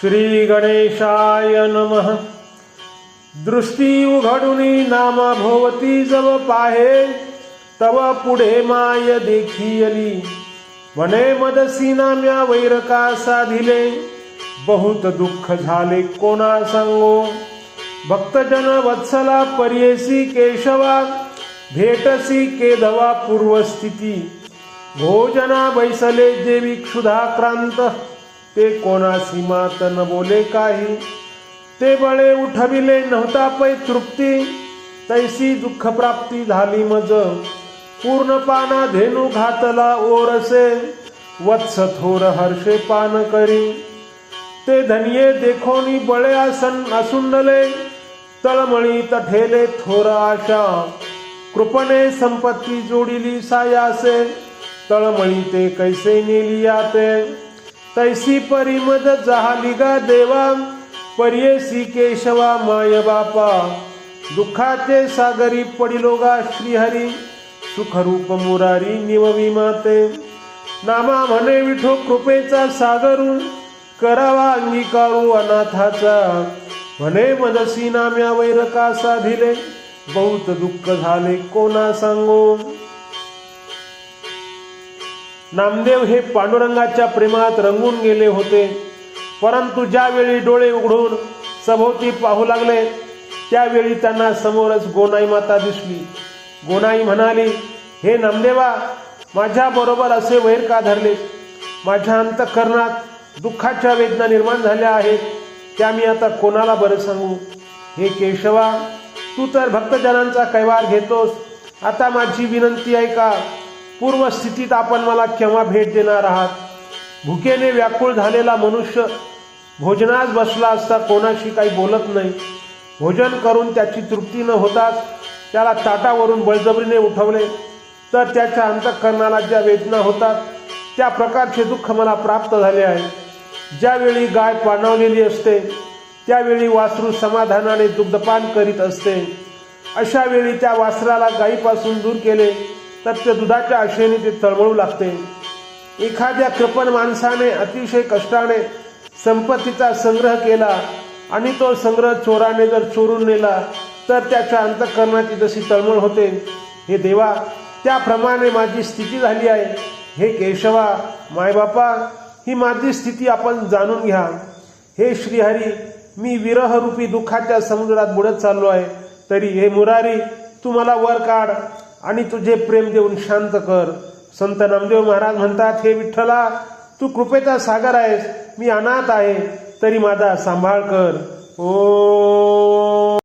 श्री गणेशाय नमः। दृष्टी उघडुनी नामा भोवती जव पाहे तव पुढे माय देखियली। म्हणे मदसी नाम्या वैरका साधिले बहुत दुःख झाले कोणा सांगो। भक्तजन वत्सला पर्येसी केशवा भेटसी केधवा पूर्वस्थिती। भोजना बैसले देवी क्षुधाक्रांत। ते कोणासी मात न बोले काही. ते बळे उठविले नव्हता पै तृप्ती. तैसी दुःख प्राप्ती झाली मज. पूर्ण पाना धेनू घातला ओरसे. वत्स थोर हर्षे पान करी. ते धनिये देखोनी बळे आसन असुंडले. तळमळी तठेले थोर आशा. कृपणे संपत्ती जोडिली सायासे. तळमळी ते कैसे नेलिया ते तैसी परी मदत गा देवा पर्येसी केशवा माय बापा। दुःखाचे सागरी पडिलोगा श्रीहरी सुखरूप मुरारी निववी माते। नामा म्हणे विठो कृपेचा सागरू करावा अंगीकारू अनाथाचा। म्हणे मनसी नाम्या वैरका साधिले बहुत दुःख झाले कोणा सांगो। नामदेव हे पांडुरंगाच्या प्रेमात रंगून गेले होते. परंतु ज्यावेळी डोळे उघडून सभोवती पाहू लागले त्यावेळी त्यांना समोरच गोनाई माता दिसली. गोनाई म्हणाली हे नामदेवा माझ्याबरोबर असे वैर का धरले? माझ्या अंतःकरणात दुःखाच्या वेदना निर्माण झाल्या आहेत. त्या मी आता कोणाला बरं सांगू? हे केशवा तू तर भक्तजनांचा कैवार घेतोस. आता माझी विनंती आहे का पूर्वस्थितीत आपण मला केव्हा भेट देणार आहात? भुकेने व्याकुळ झालेला मनुष्य भोजनास बसला असता कोणाशी काही बोलत नाही. भोजन करून त्याची तृप्ती न होताच त्याला ताटावरून बळजबरीने उठवले. तर त्याच्या अंतःकरणाला ज्या वेदना होतात त्या प्रकारचे दुःख मला प्राप्त झाले आहे. ज्यावेळी गाय पाणवलेली असते त्यावेळी वासरू समाधानाने दुग्धपान करीत असते. अशा वेळी त्या वासराला गायीपासून दूर केले. तर ते दुधाच्या आशेने ते तळमळू लागते. एखाद्या कृपण माणसाने अतिशय कष्टाने संपत्तीचा संग्रह केला आणि तो संग्रह चोराने जर चोरून नेला तर त्याच्या अंतःकरणाची जशी तळमळ होते. हे देवा त्याप्रमाणे माझी स्थिती झाली आहे. हे केशवा मायबापा ही माझी स्थिती आपण जाणून घ्या. हे श्रीहरी मी विरहरूपी दुःखाच्या समुद्रात बुडत चाललो आहे. तरी हे मुरारी तू मला वर काढ. आणि तुझे प्रेम देऊन शांत कर. संत नामदेव महाराज म्हणतात हे विठ्ठला तू कृपेचा सागर आहेस. मी अनाथ आहे. तरी माझा सांभाळ कर. ओ